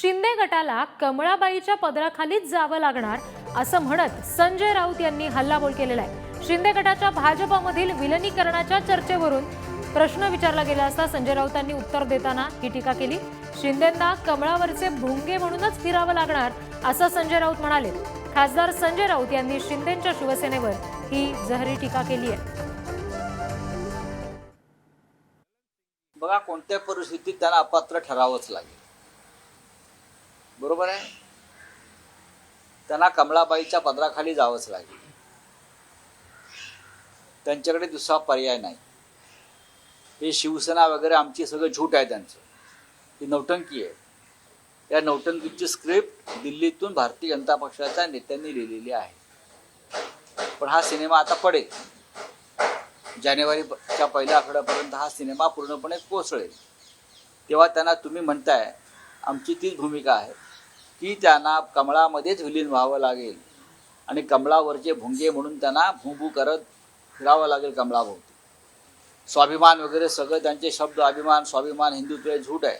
शिंदे गटाला कमळाबाईच्या पदराखालीच जावं लागणार असं म्हणत संजय राऊत यांनी हल्लाबोल केलेला आहे. शिंदे गटाच्या भाजपामधील विलनीकरणाच्या चर्चेवरून प्रश्न विचारला गेला असता संजय राऊतांनी उत्तर देताना ही टीका केली. शिंदेंना कमळावरचे भुंगे म्हणूनच फिरावं लागणार असं संजय राऊत म्हणाले. खासदार संजय राऊत यांनी शिंदेच्या शिवसेनेवर ही जहरी टीका केली आहे. बघा कोणत्या परिस्थितीत त्यांना अपात्र ठरावंच लागेल. बरोबर आहे? त्यांना कमलाबाईच्या पदराखाली जावंच लागेल. त्यांच्याकडे दुसरा पर्याय नाही. हे शिवसेना वगैरे आमची सगळं झूट आहे त्यांचं. ही नौटंकी आहे. या नौटंकीची स्क्रिप्ट दिल्लीतून भारतीय जनता पक्षाच्या नेत्यांनी लिहिलेली आहे. पण हा सिनेमा आता पडेल. जानेवारीच्या पहिल्या आठवड्यापर्यंत हा सिनेमा पूर्णपणे कोसळेल. तेव्हा त्यांना तुम्ही म्हणताय आमची तीच भूमिका आहे. की त्यांना कमळामध्येच विलीन व्हावं लागेल. आणि कमळावरचे भुंगे म्हणून त्यांना भुंभू करत फिरावं लागेल कमळाभोवती. स्वाभिमान वगैरे सगळं त्यांचे शब्द अभिमान स्वाभिमान हिंदुत्व झूट आहे.